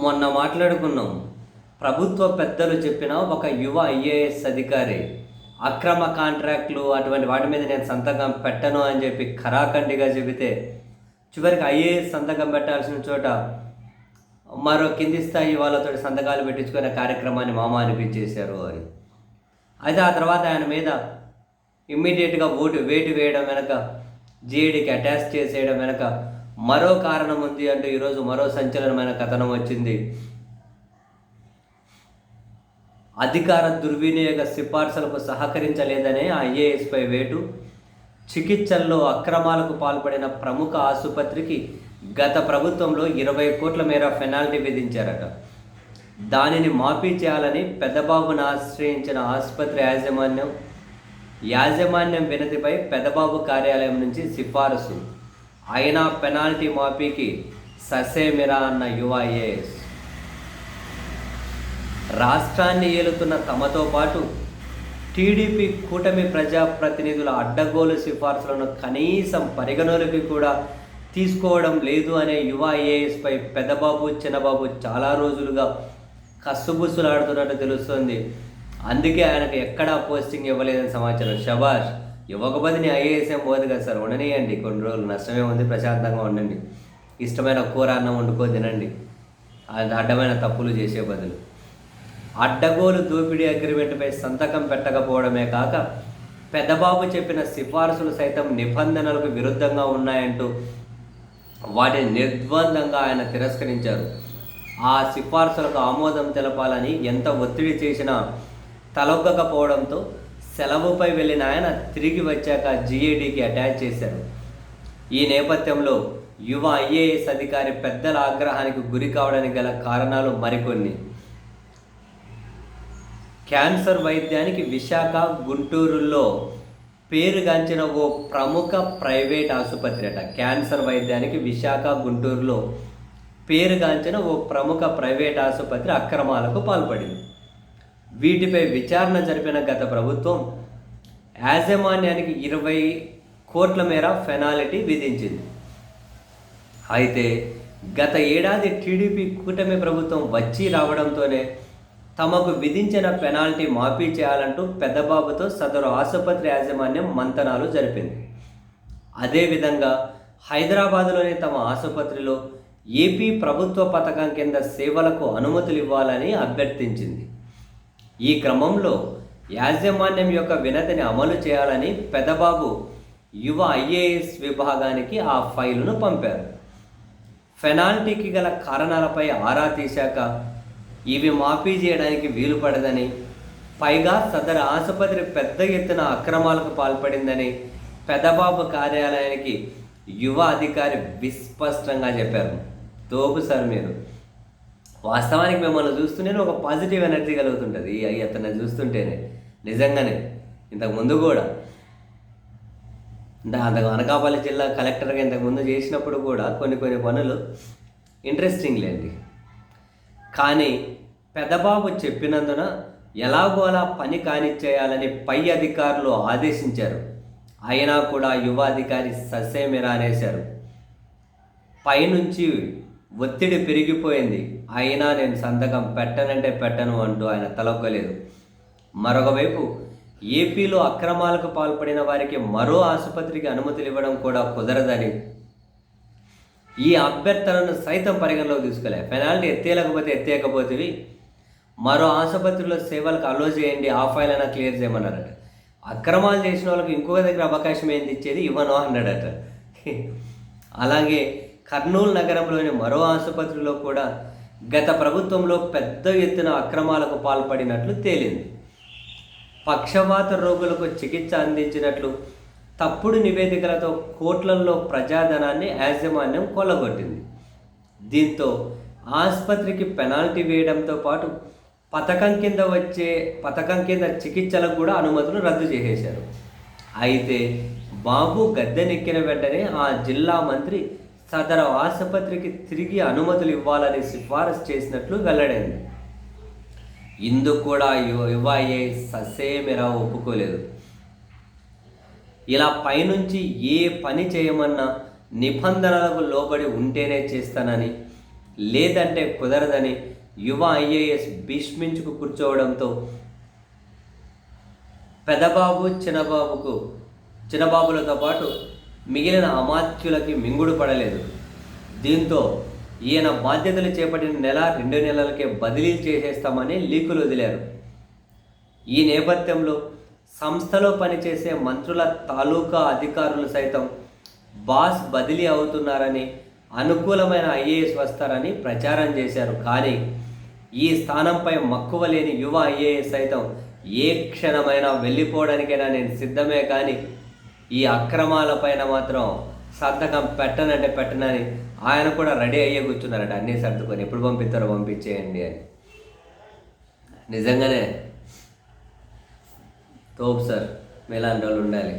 మొన్న మాట్లాడుకున్నాం. ప్రభుత్వ పెద్దలు చెప్పిన ఒక యువ ఐఏఎస్ అధికారి అక్రమ కాంట్రాక్ట్లు అటువంటి వాటి మీద నేను సంతకం పెట్టను అని చెప్పి ఖరాఖండిగా చెబితే చివరికి ఐఏఎస్ సంతకం పెట్టాల్సిన చోట మరో కింది స్థాయి వాళ్ళతో సంతకాలు పెట్టించుకునే కార్యక్రమాన్ని మామ అనిపించేశారు అని. అయితే ఆ తర్వాత ఆయన మీద ఇమ్మీడియట్గా ఓటు వేటు వేయడం వెనక జీఏడీకి అటాచ్ చేసేయడం వెనక మరో కారణం ఉంది అంటే ఈరోజు మరో సంచలనమైన కథనం వచ్చింది. అధికార దుర్వినియోగ సిఫార్సులకు సహకరించలేదనే ఐఏఎస్పై వేటు. చికిత్సల్లో అక్రమాలకు పాల్పడిన ప్రముఖ ఆసుపత్రికి గత ప్రభుత్వంలో ఇరవై కోట్ల మేర పెనాల్టీ విధించారట. దానిని మాఫీ చేయాలని పెద్దబాబును ఆశ్రయించిన ఆసుపత్రి యాజమాన్యం యాజమాన్యం వినతిపై పెద్దబాబు కార్యాలయం నుంచి సిఫారసు. అయినా పెనాల్టీ మాఫీకి ససేమిరా అన్న యువఐఏఎస్ రాష్ట్రాన్ని ఏలుతున్న తమతో పాటు టీడీపీ కూటమి ప్రజాప్రతినిధుల అడ్డగోలు సిఫార్సులను కనీసం పరిగణలోకి కూడా తీసుకోవడం లేదు అనే యువ ఐఏఎస్పై పెద్దబాబు చిన్నబాబు చాలా రోజులుగా కస్సుబుస్సులాడుతున్నట్టు తెలుస్తోంది. అందుకే ఆయనకు ఎక్కడా పోస్టింగ్ ఇవ్వలేదని సమాచారం. షబాష్ ఇవ్వకపోతే నేను ఐఏఎస్ ఏం పోదు కదా సార్. ఉండనియండి కొన్ని రోజులు నష్టమే ఉంది. ప్రశాంతంగా ఉండండి. ఇష్టమైన కూర అన్నం వండుకో తినండి. అడ్డమైన తప్పులు చేసే బదులు. అడ్డగోలు దోపిడీ అగ్రిమెంట్పై సంతకం పెట్టకపోవడమే కాక పెద్దబాబు చెప్పిన సిఫార్సులు సైతం నిబంధనలకు విరుద్ధంగా ఉన్నాయంటూ వాటిని నిర్ద్వందంగా ఆయన తిరస్కరించారు. ఆ సిఫార్సులకు ఆమోదం తెలపాలని ఎంత ఒత్తిడి చేసినా తలొగ్గకపోవడంతో సెలవుపై వెళ్ళిన ఆయన తిరిగి వచ్చాక జీఏడీకి అటాచ్ చేశారు. ఈ నేపథ్యంలో యువ ఐఏఎస్ అధికారి పెద్దల ఆగ్రహానికి గురి కావడానికి గల కారణాలు మరికొన్ని. క్యాన్సర్ వైద్యానికి విశాఖ గుంటూరులో పేరుగాంచిన ఓ ప్రముఖ ప్రైవేట్ ఆసుపత్రి అట. క్యాన్సర్ వైద్యానికి విశాఖ గుంటూరులో పేరుగాంచిన ఓ ప్రముఖ ప్రైవేట్ ఆసుపత్రి అక్రమాలకు పాల్పడింది. వీటిపై విచారణ జరిపిన గత ప్రభుత్వం యాజమాన్యానికి ఇరవై కోట్ల మేర ఫెనాలిటీ విధించింది. అయితే గత ఏడాది టీడీపీ కూటమి ప్రభుత్వం వచ్చి రావడంతోనే తమకు విధించిన పెనాల్టీ మాఫీ చేయాలంటూ పెద్దబాబుతో సదరు ఆసుపత్రి యాజమాన్యం మంతనాలు జరిపింది. అదేవిధంగా హైదరాబాదులోని తమ ఆసుపత్రిలో ఏపీ ప్రభుత్వ పథకం కింద సేవలకు అనుమతులు ఇవ్వాలని అభ్యర్థించింది. ఈ క్రమంలో యాజమాన్యం యొక్క వినతిని అమలు చేయాలని పెదబాబు యువ ఐఏఎస్ విభాగానికి ఆ ఫైలును పంపారు. పెనాల్టీకి గల కారణాలపై ఆరా తీశాక ఇవి మాఫీ చేయడానికి వీలు పడదని పైగా సదరు ఆసుపత్రి పెద్ద ఎత్తున అక్రమాలకు పాల్పడిందని పెదబాబు కార్యాలయానికి యువ అధికారి విస్పష్టంగా చెప్పారు. తోపు సార్ మీరు. వాస్తవానికి మిమ్మల్ని చూస్తూనే ఒక పాజిటివ్ ఎనర్జీ కలుగుతుంటుంది. అవి అతన్ని చూస్తుంటేనే. నిజంగానే. ఇంతకు ముందు కూడా. అంటే అంతకు అనకాపల్లి జిల్లా కలెక్టర్గా ఇంతకుముందు చేసినప్పుడు కూడా కొన్ని కొన్ని పనులు ఇంట్రెస్టింగ్ లేండి కానీ పెద్దబాబు చెప్పినందున ఎలాగో అలా పని కానిచ్చేయాలని పై అధికారులు ఆదేశించారు. అయినా కూడా యువ అధికారి ససేమిరా అనేశారు. పైనుంచి ఒత్తిడి పెరిగిపోయింది. అయినా నేను సంతకం పెట్టనంటే పెట్టను అంటూ ఆయన తలొక్కలేదు. మరొకవైపు ఏపీలో అక్రమాలకు పాల్పడిన వారికి మరో ఆసుపత్రికి అనుమతులు ఇవ్వడం కూడా కుదరదని ఈ అభ్యర్థనను సైతం పరిగణలోకి తీసుకోలే. పెనాల్టీ ఎత్తేయలేకపోతే ఎత్తేయకపోతే మరో ఆసుపత్రిలో సేవలకు అలో చేయండి ఆ ఫైల్ అయినా క్లియర్ చేయమన్నారట. అక్రమాలు చేసిన వాళ్ళకి ఇంకొక దగ్గర అవకాశం ఏంది ఇచ్చేది ఇవ్వను అన్నాడట. అలాగే కర్నూలు నగరంలోని మరో ఆసుపత్రిలో కూడా గత ప్రభుత్వంలో పెద్ద ఎత్తున అక్రమాలకు పాల్పడినట్లు తేలింది. పక్షవాత రోగులకు చికిత్స అందించినట్లు తప్పుడు నివేదికలతో కోట్లల్లో ప్రజాధనాన్ని యాజమాన్యం కొల్లగొట్టింది. దీంతో ఆసుపత్రికి పెనాల్టీ వేయడంతో పాటు పథకం కింద వచ్చే పథకం కింద చికిత్సలకు కూడా అనుమతులు రద్దు చేసేశారు. అయితే బాబు గద్దెనెక్కిన వెంటనే ఆ జిల్లా మంత్రి సదరు ఆసుపత్రికి తిరిగి అనుమతులు ఇవ్వాలని సిఫారసు చేసినట్లు వెల్లడైంది. ఇందుకు కూడా యువఐఏ ససేమిరా ఒప్పుకోలేదు. ఇలా పైనుంచి ఏ పని చేయమన్నా నిబంధనలకు లోబడి ఉంటేనే చేస్తానని లేదంటే కుదరదని యువ ఐఏఎస్ భీష్మించుకు కూర్చోవడంతో పెదబాబు చిన్నబాబుకు చిన్నబాబులతో పాటు మిగిలిన అమాత్యులకి మింగుడు పడలేదు. దీంతో ఈయన బాధ్యతలు చేపట్టిన నెల రెండు నెలలకే బదిలీ చేసేస్తామని లీకులు వదిలారు. ఈ నేపథ్యంలో సంస్థలో పనిచేసే మంత్రుల తాలూకా అధికారులు సైతం బాస్ బదిలీ అవుతున్నారని అనుకూలమైన ఐఏఎస్ వస్తారని ప్రచారం చేశారు. కానీ ఈ స్థానంపై మక్కువ లేని యువ ఐఏఎస్ సైతం ఏ క్షణమైనా వెళ్ళిపోవడానికైనా నేను సిద్ధమే కానీ ఈ అక్రమాల పైన మాత్రం సంతకం పెట్టనంటే పెట్టనని ఆయన కూడా రెడీ అయ్యే కూర్చున్నారట. అన్నీ సర్దుకొని ఎప్పుడు పంపిస్తారో పంపించేయండి అని. నిజంగానే తోపు సార్. మీలాంటి వాళ్ళు ఉండాలి.